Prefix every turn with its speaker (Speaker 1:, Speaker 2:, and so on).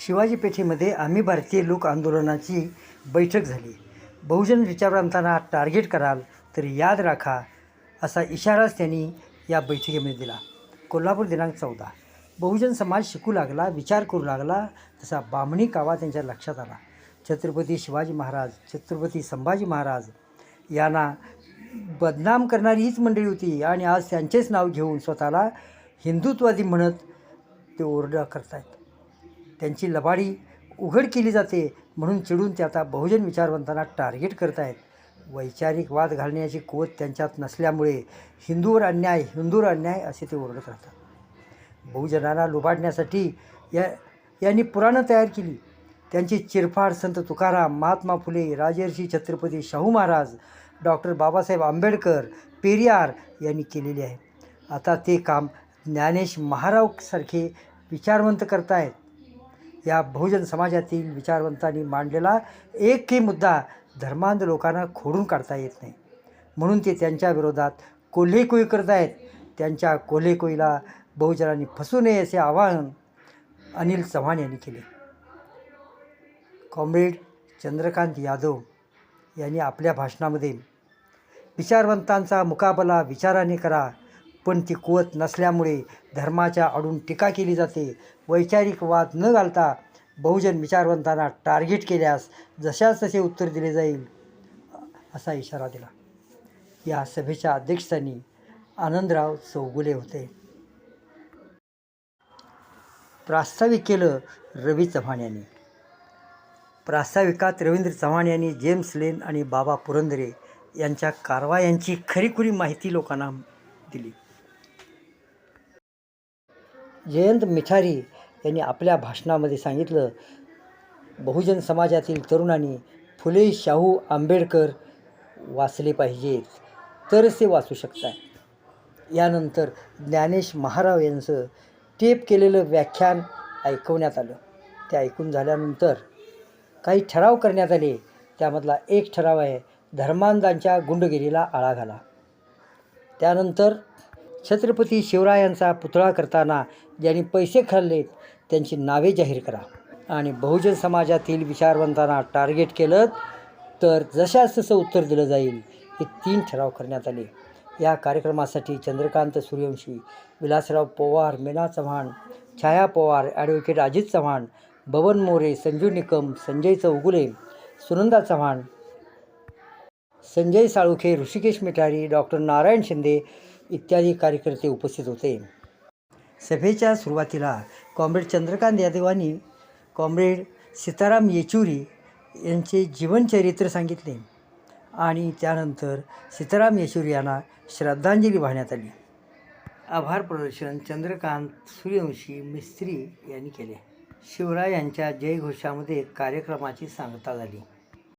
Speaker 1: शिवाजी पेठेमध्ये आम्ही भारतीय लोक आंदोलनाची बैठक झाली. बहुजन विचारवंतांना टार्गेट कराल तर याद राखा असा इशाराच त्यांनी या बैठकीमध्ये दिला. कोल्हापूर दिनांक चौदा. बहुजन समाज शिकू लागला विचार करू लागला तसा बामणी कावा त्यांच्या लक्षात आला. छत्रपती शिवाजी महाराज छत्रपती संभाजी महाराज यांना बदनाम करणारी हीच मंडळी होती आणि आज त्यांचेच नाव घेऊन स्वतःला हिंदुत्वादी म्हणत ते ओरडा करतायत. त्यांची लबाडी उघड केली जाते म्हणून चिडून ते आता बहुजन विचारवंतांना टार्गेट करत आहेत. वैचारिक वाद घालण्याची कुवत त्यांच्यात नसल्यामुळे हिंदूवर अन्याय हिंदूवर अन्याय असे ते ओरडत राहतात. बहुजनांना लुबाडण्यासाठी या यांनी पुराणं तयार केली. त्यांची चिरफाड संत तुकाराम महात्मा फुले राजर्षी छत्रपती शाहू महाराज डॉक्टर बाबासाहेब आंबेडकर पेरियार यांनी केलेली आहे. आता ते काम ज्ञानेश महारावसारखे विचारवंत करतायत. या बहुजन समाजातील विचारवंतांनी मांडलेला एकही मुद्दा धर्मांध लोकांना खोडून काढता येत नाही. म्हणून ते त्यांच्या विरोधात कोल्हेकोई करत आहेत त्यांच्या कोल्हेकोईला बहुजनांनी फसू नये असे आवाहन अनिल चव्हाण यांनी केले. कॉम्रेड चंद्रकांत यादव यांनी आपल्या भाषणामध्ये विचारवंतांचा मुकाबला विचाराने करा पण ती कुवत नसल्यामुळे धर्माच्या आडून टीका केली जाते. वैचारिक वाद न घालता बहुजन विचारवंतांना टार्गेट केल्यास जशाच तसे उत्तर दिले जाईल. असा इशारा दिला. या सभेच्या अध्यक्षस्थानी आनंदराव चौगुले होते. प्रास्ताविक केलं रवी चव्हाण यांनी. प्रास्ताविकात रवींद्र चव्हाण यांनी जेम्स लेन आणि बाबा पुरंदरे यांच्या कारवायांची खरीखुरी माहिती लोकांना दिली. जयंत मिठारी यांनी आपल्या भाषणामध्ये सांगितलं बहुजन समाजातील तरुणांनी फुले शाहू आंबेडकर वाचले पाहिजेत तरच ते वाचू शकतात. यानंतर ज्ञानेश महाराव यांचं टेप केलेलं व्याख्यान ऐकवण्यात आलं. ते ऐकून झाल्यानंतर काही ठराव करण्यात आले. त्यामधला एक ठराव आहे धर्मांधांच्या गुंडगिरीला आळा घाला. त्यानंतर छत्रपती शिवरायांचा पुतळा करताना ज्यांनी पैसे खाल्लेत त्यांची नावे जाहीर करा. आणि बहुजन समाजातील विचारवंतांना टार्गेट केलं तर जशास तसं उत्तर दिलं जाईल हे तीन ठराव करण्यात आले. या कार्यक्रमासाठी चंद्रकांत सूर्यवंशी विलासराव पवार मीना चव्हाण छाया पवार ॲडव्होकेट अजित चव्हाण बबन मोरे संजू निकम संजय चौगुले सुनंदा चव्हाण संजय साळुखे ऋषिकेश मिठारी डॉक्टर नारायण शिंदे इत्यादी कार्यकर्ते उपस्थित होते. सभेच्या सुरुवातीला कॉम्रेड चंद्रकांत यादवांनी कॉम्रेड सीताराम येचुरी यांचे जीवनचरित्र सांगितले आणि त्यानंतर सीताराम येचुरी यांना श्रद्धांजली वाहण्यात आली. आभार प्रदर्शन चंद्रकांत सूर्यवंशी मिस्त्री यांनी केले. शिवराय यांच्या जयघोषामध्ये कार्यक्रमाची सांगता झाली.